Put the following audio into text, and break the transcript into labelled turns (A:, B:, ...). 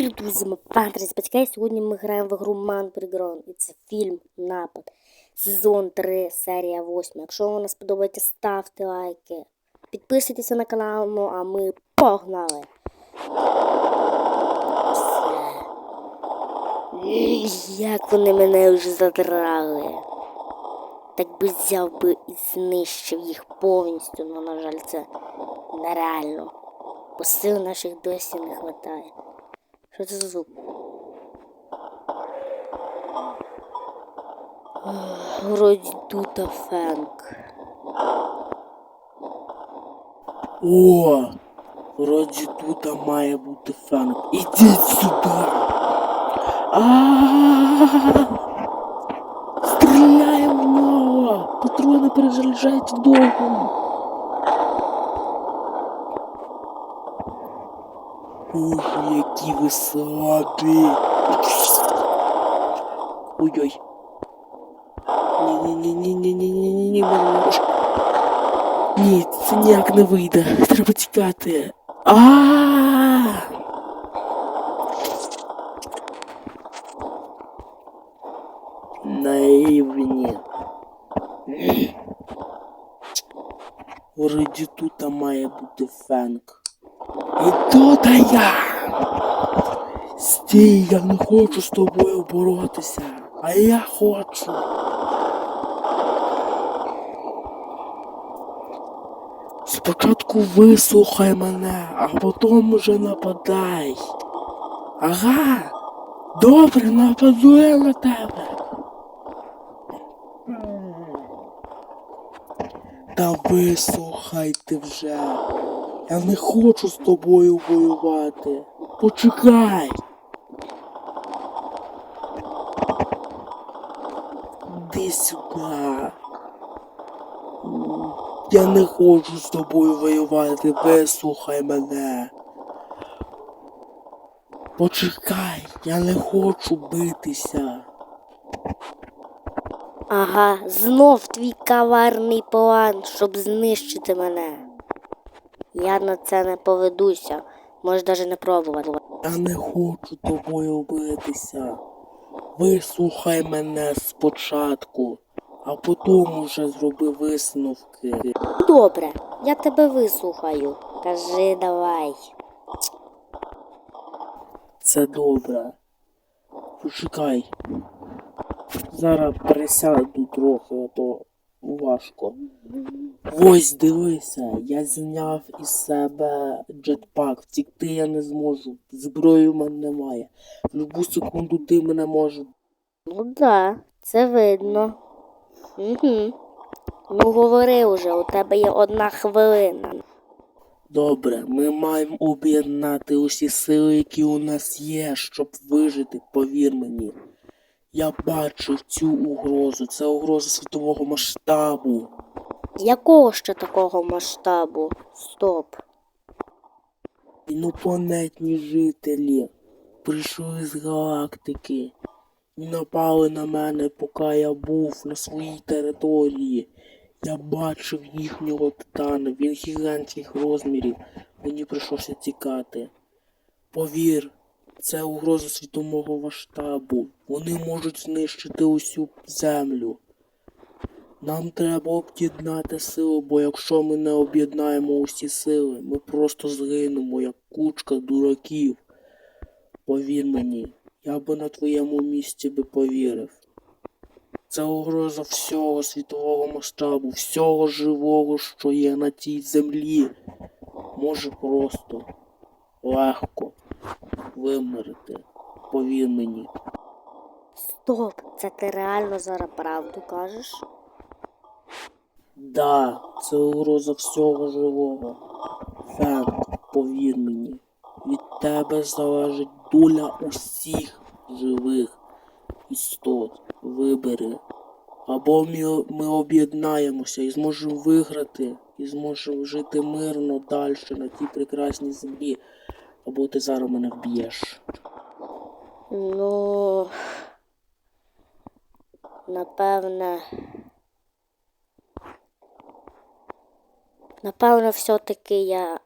A: Привіт, друзі, ми Фантрес Батька, і сьогодні ми граємо в ігру Man Playground. І це фільм Напад. Сезон 3, серія 8. Якщо вам сподобається, ставте лайки. Підписуйтеся на канал, ну а ми погнали. Як вони мене вже задрали. Так би взяв би і знищив їх повністю, але, на жаль, це нереально. Бо сил наших досі не вистачає. Що це за звук? Тут Фенк.
B: О, вроді тут має бути фанк. Ідіть сюди. Стріляємо в нього! Патрони перезаряджають довго. Ух, які ви слабі. Ой-ой. Ні-ні-ні-ні-ні-ні-ні-ні, мене не може. Ні, це ніяк не вийде. Треба тікати. А! Наївні. Вроді тут має бути фенк. І тут я! Стій, я не хочу з тобою боротися. А я хочу. Спочатку вислухай мене, а потім уже нападай. Ага. Добре, нападу я на тебе. Та вислухай ти вже. Я не хочу з тобою воювати. Почекай. Іди сюди. Я не хочу з тобою воювати, вислухай мене. Почекай, я не хочу битися.
A: Ага, знов твій коварний план, щоб знищити мене. Я на це не поведуся. Можеш навіть не пробувати.
B: Я не хочу тобою битися. Вислухай мене спочатку, а потім уже зроби висновки.
A: Добре, я тебе вислухаю. Кажи давай.
B: Це добре. Почекай. Зараз присяду трохи, а то важко. Ось дивися, я зняв із себе джетпак. Втікти я не зможу. Зброї в мене немає. В любу секунду ти мене можеш.
A: Ну да, це видно. Угу. Ну говори уже, у тебе є одна хвилина.
B: Добре, ми маємо об'єднати усі сили, які у нас є, щоб вижити, повір мені. Я бачу цю угрозу. Це угроза світового масштабу.
A: Якого ще такого масштабу? Стоп.
B: Інопланетні жителі прийшли з галактики і напали на мене, поки я був на своїй території. Я бачив їхнього титана, він гігантських розмірів. Мені прийшлося тікати. Повір, це угроза світового масштабу. Вони можуть знищити усю землю. Нам треба об'єднати сили, бо якщо ми не об'єднаємо усі сили, ми просто згинемо, як кучка дураків. Повір мені, я би на твоєму місці би повірив. Це угроза всього світового масштабу, всього живого, що є на цій землі. Може просто легко вимерти. Повір мені.
A: Стоп, це ти реально зараз правду кажеш?
B: Да, це угроза всього живого. Фенк, повір мені, від тебе залежить доля усіх живих істот. Вибери. Або ми, ми об'єднаємося і зможемо виграти, і зможемо жити мирно далі на тій прекрасній землі. Або ти зараз мене вб'єш.
A: Ну. Напевне. Напевно, все-таки я